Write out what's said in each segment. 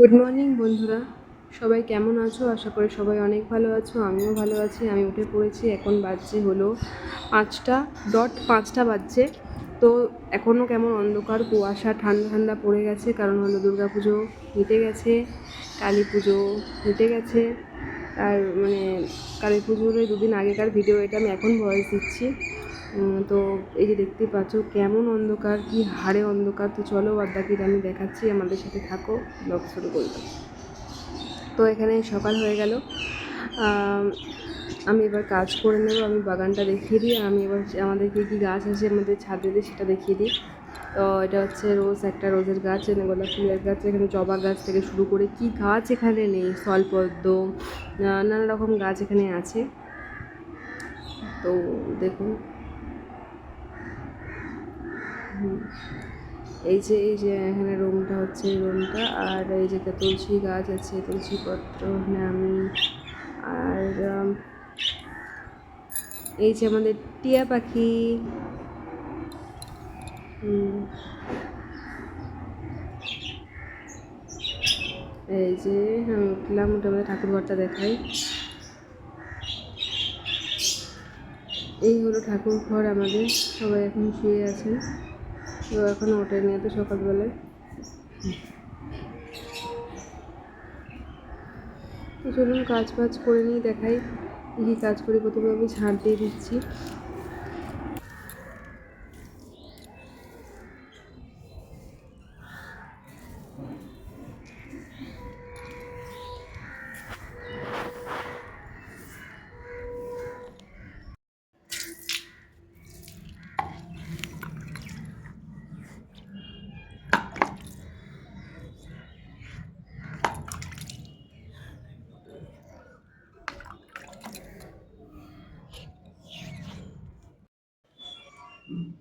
Good morning বন্ধুরা। সবাই কেমন আছো? আশা করি সবাই অনেক ভালো আছো, আমিও ভালো আছি। আমি উঠে পড়েছি, এখন বাজছে হলো পাঁচটা ডট পাঁচটা বাজছে। তো এখনও কেমন অন্ধকার, কুয়াশা, ঠান্ডা ঠান্ডা পড়ে গেছে, কারণ হলো দুর্গা পুজো মিটে গেছে, কালী পুজো মিটে গেছে। আর মানে কালী পুজোর দুদিন আগেকার ভিডিও, এটা আমি এখন ভয়েস দিচ্ছি। তো এই যে দেখতে পাচ্ছ কেমন অন্ধকার কি হাড়ে অন্ধকার। তো চলো বাকিটা আমি দেখাচ্ছি আমাদের সাথে থাকো ব্লগ শুরু করব তো এখানে সকাল হয়ে গেল। আমি এবার কাজ করে নেব আমি বাগানটা দেখিয়ে দিই আমি এবার আমাদের কী কী গাছ আছে আমাদের ছাদে দিয়ে সেটা দেখিয়ে দিই। তো এটা হচ্ছে রোজ একটা রোজের গাছ এখানে গোলাপ ফুলের গাছ এখানে জবা গাছ থেকে শুরু করে কি গাছ এখানে নেই স্থলপদ্ম আহ, নানা রকম গাছ এখানে আছে। তো দেখুন। এই যে এই যে এখানে রুমটা হচ্ছে, এই রুমটা। আর এই যে তুলসী গাছ আছে তুলসী পত্র আমি। আর এই যে আমাদের টিয়া পাখি। এই যে, আমি উঠলাম উঠে আমাদের ঠাকুরঘরটা দেখাই। এই হলো ঠাকুর ঘর আমাদের, সবাই এখন শুয়ে আছেন কেউ ওঠে নিয়ে তো সকালবেলায়। তো চলুন কাজ বাজ করে নিয়ে দেখাই কী কাজ করি, প্রথমে আমি ঝাঁট দিয়ে দিচ্ছি। um,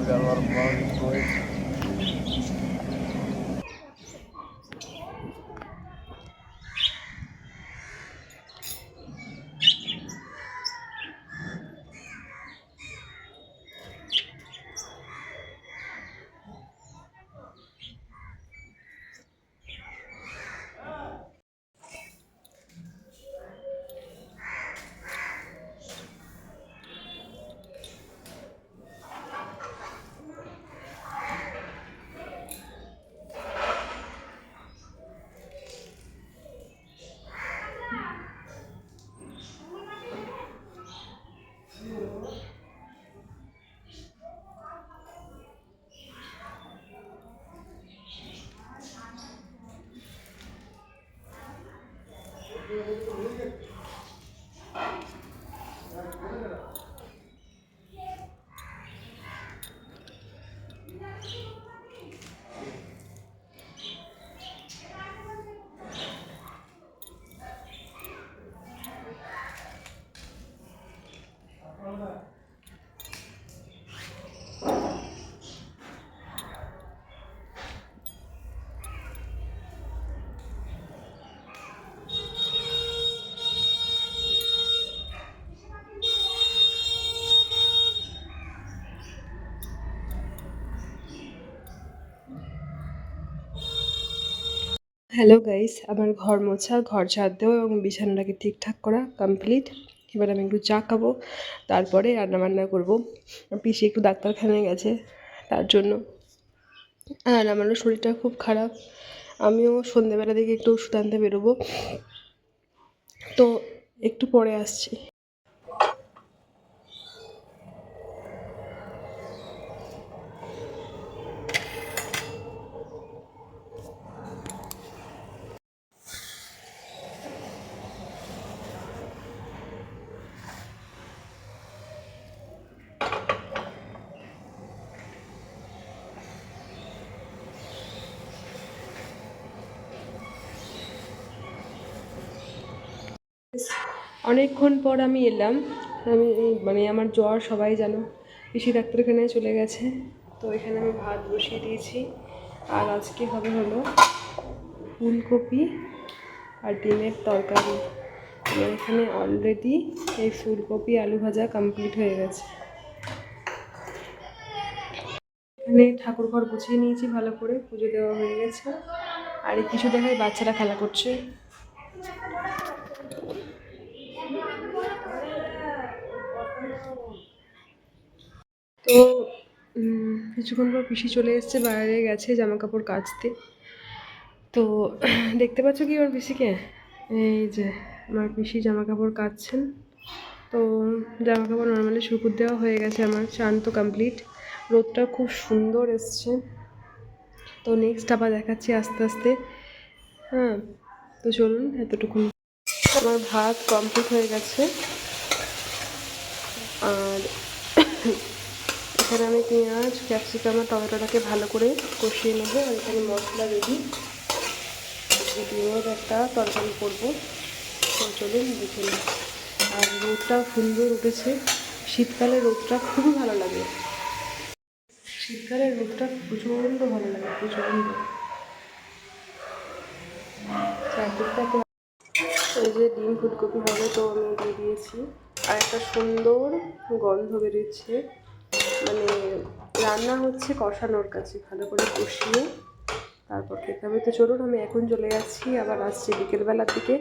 We got a lot of money, to. Hello guys আমার ঘর মোছা, ঘর ঝাড় দেওয়া এবং বিছানাটাকে ঠিকঠাক করা কমপ্লিট এবার আমি একটু চা খাব, তারপরে রান্নাবান্না করব। পিসি একটু ডাক্তারখানায় গেছে, তার জন্য। আর আমারও শরীরটা খুব খারাপ। আমিও সন্ধেবেলা দিকে একটু ওষুধ আনতে বেরোবো। তো একটু পরে আসছি। অনেকক্ষণ পর আমি এলাম। আমি মানে আমার জ্বর সবাই জানো পিসি ডাক্তারখানায় চলে গেছে। তো এখানে আমি ভাত বসিয়ে দিয়েছি। আর আজকে হবে হলো ফুলকপি আর ডিমের তরকারি। এখানে অলরেডি এই ফুলকপি আলু ভাজা কমপ্লিট হয়ে গেছে। এখানে ঠাকুর ঘর গুছিয়ে নিয়েছি ভালো করে, পুজো দেওয়া হয়ে গেছে। আর কিছু দেখায় বাচ্চারা খেলা করছে। তো কিছুক্ষণ পর পিসি চলে এসছে, বাইরে গেছে জামা কাপড় কাচতে। তো, দেখতে পাচ্ছ কি আমার পিসিকে? এই যে, আমার পিসি জামা কাপড় কাচছেন। তো জামা কাপড় নর্মালি শুকুর দেওয়া হয়ে গেছে আমার চান তো কমপ্লিট রোদটা খুব সুন্দর এসছে। তো নেক্সট আবার দেখাচ্ছি আস্তে আস্তে। হ্যাঁ তো চলুন এতটুকু আমার ভাত কমপ্লিট হয়ে গেছে। আর এখানে আমি পেঁয়াজ, ক্যাপসিকাম আর টমেটোটাকে ভালো করে কষিয়ে নেব। আর এখানে মশলা রেডি ডিমের একটা তরকারি করব। তো চলুন দেখে নিই। আর রোদটা সুন্দর উঠেছে। শীতকালে রোদটা খুবই ভালো লাগে। শীতকালে রোদটা প্রচণ্ড ভালো লাগে, প্রচণ্ড। চারদিকটা এই যে ডিম ফুলকপি হবে, তো আমি দিয়ে দিয়েছি। আর একটা সুন্দর গন্ধ বেরোচ্ছে। মানে রান্না হচ্ছে কষানোর কাছে, ভালো করে কষিয়ে তারপর খেতে হবে। তো চলুন, আমি এখন চলে যাচ্ছি, আবার আসছি বিকেলবেলার দিকে।